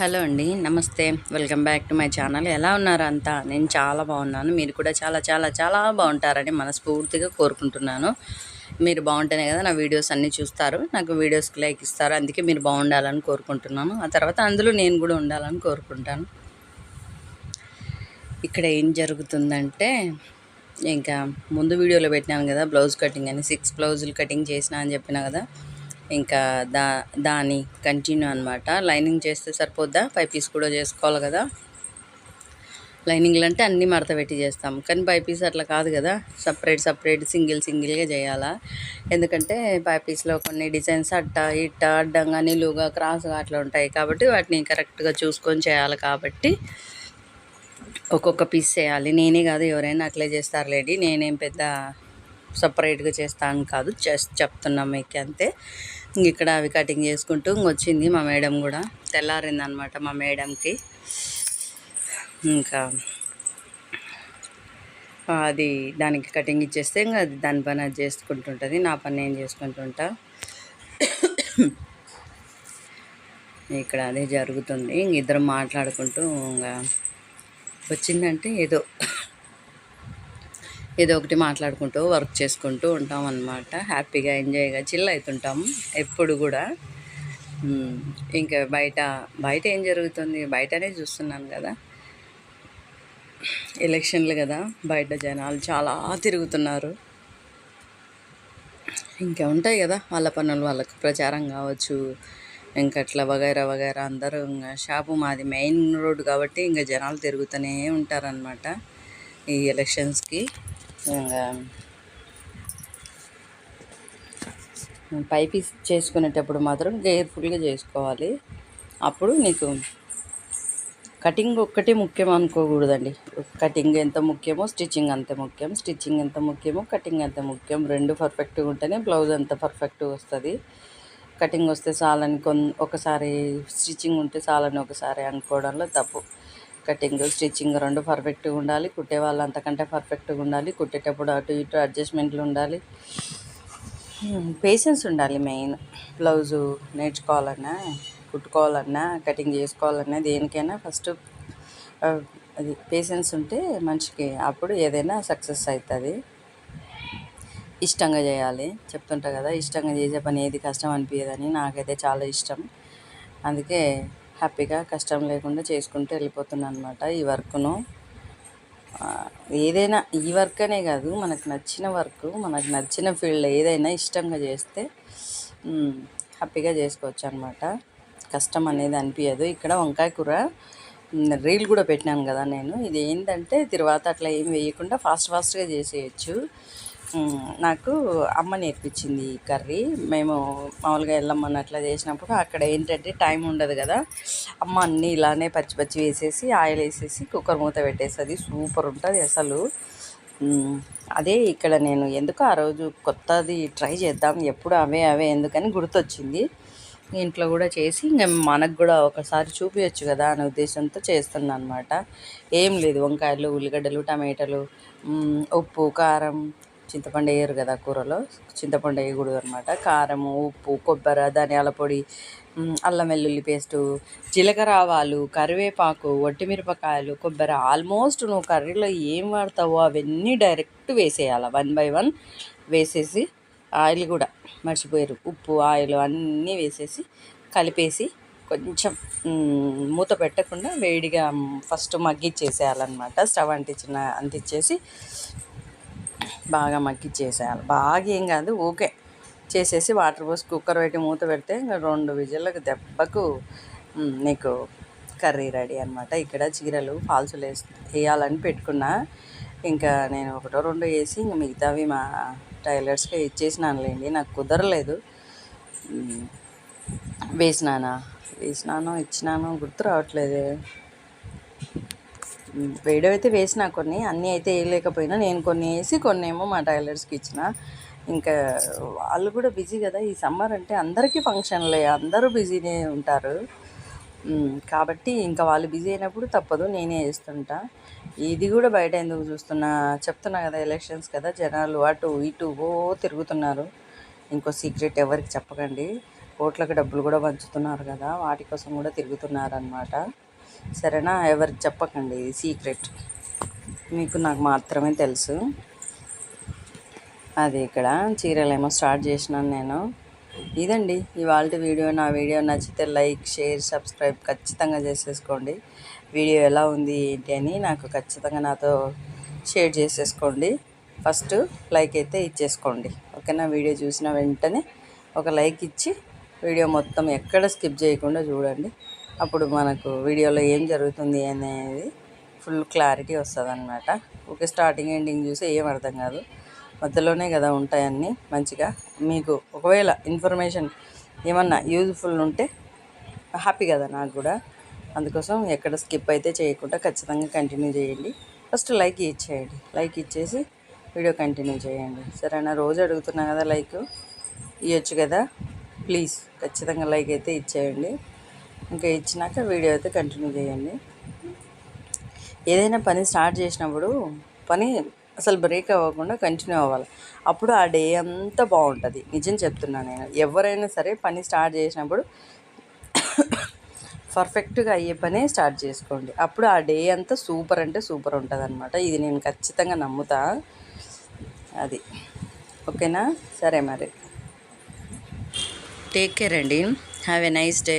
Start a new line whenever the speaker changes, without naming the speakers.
Hello అండి. నమస్తే. Welcome back to my channel. ఎలా ఉన్నారు అంతా? నేను చాలా బాగున్నాను. మీరు కూడా చాలా చాలా చాలా బాగుంటారని మనస్ఫూర్తిగా కోరుకుంటున్నాను. మీరు బాగుంటేనే కదా నా వీడియోస్ అన్నీ చూస్తారు. నాకు వీడియోస్కి లైక్ ఇస్తారు. అందుకే మీరు బాగుండాలని కోరుకుంటున్నాను. ఆ తర్వాత అందులో నేను కూడా ఉండాలని కోరుకుంటాను. ఇక్కడ ఏం జరుగుతుందంటే ఇంకా ముందు వీడియోలో పెట్టినాను కదా బ్లౌజ్ కటింగ్ అని. సిక్స్ బ్లౌజులు కటింగ్ చేసిన అని చెప్పిన కదా ఇంకా దా దాని కంటిన్యూ అనమాట లైనింగ్ చేస్తే సరిపోద్దా? పై పీస్ కూడా చేసుకోవాలి కదా? లైనింగ్లు అంటే అన్నీ మడత పెట్టి చేస్తాం. కానీ పై పీస్ అట్లా కాదు కదా? సపరేట్ సపరేట్ సింగిల్ సింగిల్గా చేయాలా? ఎందుకంటే పై పీస్లో కొన్ని డిజైన్స్ అట్ట ఇట్ట అడ్డంగా నిలువుగా క్రాస్గా అట్లా ఉంటాయి కాబట్టి వాటిని కరెక్ట్గా చూసుకొని చేయాలి కాబట్టి ఒక్కొక్క పీస్ చేయాలి. నేనే కాదు ఎవరైనా అట్లే చేస్తారు లేడీ నేనేం పెద్ద సపరేట్గా చేస్తాను కాదు. చెప్తున్నాం మీకు అంతే ఇక్కడ అవి కటింగ్ చేసుకుంటూ ఇంకొచ్చింది మా మేడం కూడా. తెల్లారింది అనమాట మా మేడంకి. ఇంకా అది దానికి కటింగ్ ఇచ్చేస్తే ఇంకా అది దాని పని అది చేసుకుంటుంటుంది నా పని నేను చేసుకుంటుంటా. ఇక్కడ అదే జరుగుతుంది. ఇంక ఇద్దరం మాట్లాడుకుంటూ ఇంకా వచ్చిందంటే ఏదో ఏదో ఒకటి మాట్లాడుకుంటూ వర్క్ చేసుకుంటూ ఉంటాం అన్నమాట హ్యాపీగా ఎంజాయ్గా చిల్ అవుతుంటాం ఎప్పుడు కూడా. ఇంకా బయట బయట ఏం జరుగుతుంది? బయటనే చూస్తున్నాను కదా. ఎలక్షన్లు కదా. బయట జనాలు చాలా తిరుగుతున్నారు. ఇంకా ఉంటాయి కదా. వాళ్ళ పనులు వాళ్ళకు ప్రచారం కావచ్చు. ఇంకా అట్లా వగైరా వగైరా అందరూ ఇంకా షాపు మాది మెయిన్ రోడ్ కాబట్టి ఇంకా జనాలు తిరుగుతూనే ఉంటారనమాట ఈ ఎలక్షన్స్కి. ఇంకా పైపి చేసుకునేటప్పుడు మాత్రం కేర్ఫుల్గా చేసుకోవాలి. అప్పుడు నీకు కటింగ్ ఒక్కటే ముఖ్యం అనుకోకూడదండి. కటింగ్ ఎంత ముఖ్యమో స్టిచ్చింగ్ అంత ముఖ్యం. స్టిచ్చింగ్ ఎంత ముఖ్యమో కటింగ్ అంత ముఖ్యం. రెండు పర్ఫెక్ట్గా ఉంటేనే బ్లౌజ్ అంత పర్ఫెక్ట్గా వస్తుంది. కటింగ్ వస్తే చాలని కొన్ ఒకసారి స్టిచ్చింగ్ ఉంటే చాలని ఒకసారి అనుకోవడంలో తప్పు. కటింగ్ స్టిచ్చింగ్ రెండు పర్ఫెక్ట్గా ఉండాలి. కుట్టే వాళ్ళు అంతకంటే పర్ఫెక్ట్గా ఉండాలి. కుట్టేటప్పుడు అటు ఇటు అడ్జస్ట్మెంట్లు ఉండాలి. Hmm, పేషెన్స్ ఉండాలి మెయిన్ బ్లౌజు నేర్చుకోవాలన్నా కుట్టుకోవాలన్నా కటింగ్ చేసుకోవాలన్నా దేనికైనా ఫస్ట్ అది పేషెన్స్ ఉంటే మనిషికి అప్పుడు ఏదైనా సక్సెస్ అవుతుంది ఇష్టంగా చేయాలి. చెప్తుంటా కదా ఇష్టంగా చేసే పని ఏది కష్టం అనిపించదని నాకైతే చాలా ఇష్టం. అందుకే హ్యాపీగా కష్టం లేకుండా చేసుకుంటూ వెళ్ళిపోతున్నాను అనమాట ఈ వర్క్ను. ఏదైనా ఈ వర్క్ అనే కాదు మనకు నచ్చిన వర్క్ మనకు నచ్చిన ఫీల్డ్ ఏదైనా ఇష్టంగా చేస్తే హ్యాపీగా చేసుకోవచ్చు అనమాట కష్టం అనేది అనిపించదు ఇక్కడ వంకాయ కూర రీల్ కూడా పెట్టినాను కదా నేను. ఇది ఏంటంటే తర్వాత అట్లా ఏం వేయకుండా ఫాస్ట్ ఫాస్ట్గా చేసేయచ్చు. నాకు అమ్మ నేర్పించింది ఈ కర్రీ. మేము మామూలుగా వెళ్ళమని అట్లా చేసినప్పుడు అక్కడ ఏంటంటే టైం ఉండదు కదా. అమ్మ అన్నీ ఇలానే పచ్చి పచ్చి వేసేసి ఆయిల్ వేసేసి కుక్కర్ మూత పెట్టేస్తుంది. సూపర్ ఉంటుంది అసలు. అదే ఇక్కడ నేను ఎందుకు ఆ రోజు కొత్తది ట్రై చేద్దాం ఎప్పుడు అవే అవే ఎందుకని గుర్తొచ్చింది. ఇంట్లో కూడా చేసి ఇంకా మనకు కూడా ఒకసారి చూపించచ్చు కదా అనే ఉద్దేశంతో చేస్తున్నా అనమాట ఏం లేదు వంకాయలు ఉల్లిగడ్డలు టమాటాలు ఉప్పు కారం చింతపండు వేయరు కదా కూరలో. చింతపండు వేయకూడదు అనమాట కారము ఉప్పు కొబ్బరి ధనియాల పొడి అల్లం వెల్లుల్లి పేస్టు జీలకర్ర ఆవాలు కరివేపాకు వట్టిమిరపకాయలు కొబ్బరి ఆల్మోస్ట్ నువ్వు కర్రీలో ఏం వాడతావో అవన్నీ డైరెక్ట్ వేసేయాలి. వన్ బై వన్ వేసేసి ఆయిల్ కూడా మర్చిపోయారు. ఉప్పు ఆయిల్ అన్నీ వేసేసి కలిపేసి కొంచెం మూత పెట్టకుండా వేడిగా ఫస్ట్ మగ్గిచ్చేసేయాలన్నమాట. స్టవ్ అంటించిన అంటించేసి బాగా మగ్గిచ్చేసేయాలి బాగా ఏం కాదు ఓకే చేసేసి వాటర్ పోసి కుక్కర్ పెట్టి మూత పెడితే ఇంకా రెండు విజిల్లకు దెబ్బకు నీకు కర్రీ రెడీ అనమాట ఇక్కడ చీరలు ఫాల్సులు వేసి వేయాలని పెట్టుకున్నా. ఇంకా నేను ఒకటో రెండో వేసి ఇంక మిగతావి మా టైలర్స్కి ఇచ్చేసినానులేండి. నాకు కుదరలేదు. వేసినానా? వేసినానో ఇచ్చినానో గుర్తు రావట్లేదు. వీడియో అయితే వేసిన కొన్ని అన్నీ అయితే వేయలేకపోయినా నేను కొన్ని వేసి కొన్ని ఏమో మా టైలర్స్కి ఇచ్చిన. ఇంకా వాళ్ళు కూడా బిజీ కదా ఈ సమ్మర్ అంటే అందరికీ ఫంక్షన్లే అందరూ బిజీనే ఉంటారు. కాబట్టి ఇంకా వాళ్ళు బిజీ అయినప్పుడు తప్పదు నేనే వేస్తుంటా. ఇది కూడా బయట ఎందుకు చూస్తున్నా? చెప్తున్నా కదా ఎలక్షన్స్ కదా జనాలు అటు ఇటు ఓ తిరుగుతున్నారు. ఇంకో సీక్రెట్ ఎవరికి చెప్పకండి. కోట్లకు డబ్బులు కూడా పంచుతున్నారు కదా వాటి కోసం కూడా తిరుగుతున్నారనమాట సరేనా? ఎవరికి చెప్పకండి ఇది సీక్రెట్. మీకు నాకు మాత్రమే తెలుసు. అది ఇక్కడ చీరలు ఏమో స్టార్ట్ చేసినాను నేను. ఇదండి ఇవాళ వీడియో. నా వీడియో నచ్చితే లైక్ షేర్ సబ్స్క్రైబ్ ఖచ్చితంగా చేసేసుకోండి. వీడియో ఎలా ఉంది ఏంటి అని నాకు ఖచ్చితంగా నాతో షేర్ చేసేసుకోండి. ఫస్ట్ లైక్ అయితే ఇచ్చేసుకోండి. ఓకేనా? వీడియో చూసిన వెంటనే ఒక లైక్ ఇచ్చి వీడియో మొత్తం ఎక్కడ స్కిప్ చేయకుండా చూడండి. అప్పుడు మనకు వీడియోలో ఏం జరుగుతుంది అనేది ఫుల్ క్లారిటీ వస్తుంది అనమాట ఓకే స్టార్టింగ్ ఎండింగ్ చూసి ఏం అర్థం కాదు. మధ్యలోనే కదా ఉంటాయన్నీ మంచిగా. మీకు ఒకవేళ ఇన్ఫర్మేషన్ ఏమన్నా యూజ్ఫుల్ ఉంటే హ్యాపీ కదా నాకు కూడా. అందుకోసం ఎక్కడ స్కిప్ అయితే చేయకుండా ఖచ్చితంగా కంటిన్యూ చేయండి. ఫస్ట్ లైక్ ఇచ్చేయండి. లైక్ ఇచ్చేసి వీడియో కంటిన్యూ చేయండి. సరేనా? రోజు అడుగుతున్నా కదా లైక్. ఇవ్వచ్చు కదా. ప్లీజ్ ఖచ్చితంగా లైక్ అయితే ఇచ్చేయండి. ఇంకా ఇచ్చినాక వీడియో అయితే కంటిన్యూ చేయండి. ఏదైనా పని స్టార్ట్ చేసినప్పుడు పని అసలు బ్రేక్ అవ్వకుండా కంటిన్యూ అవ్వాలి. అప్పుడు ఆ డే అంతా బాగుంటుంది. నిజం చెప్తున్నాను నేను. ఎవరైనా సరే పని స్టార్ట్ చేసినప్పుడు పర్ఫెక్ట్గా అయ్యే పనే స్టార్ట్ చేసుకోండి. అప్పుడు ఆ డే అంతా సూపర్ అంటే సూపర్ ఉంటుంది అనమాట ఇది నేను ఖచ్చితంగా నమ్ముతా. అది. ఓకేనా? సరే మరి. టేక్ కేర్ అండి. Have a nice day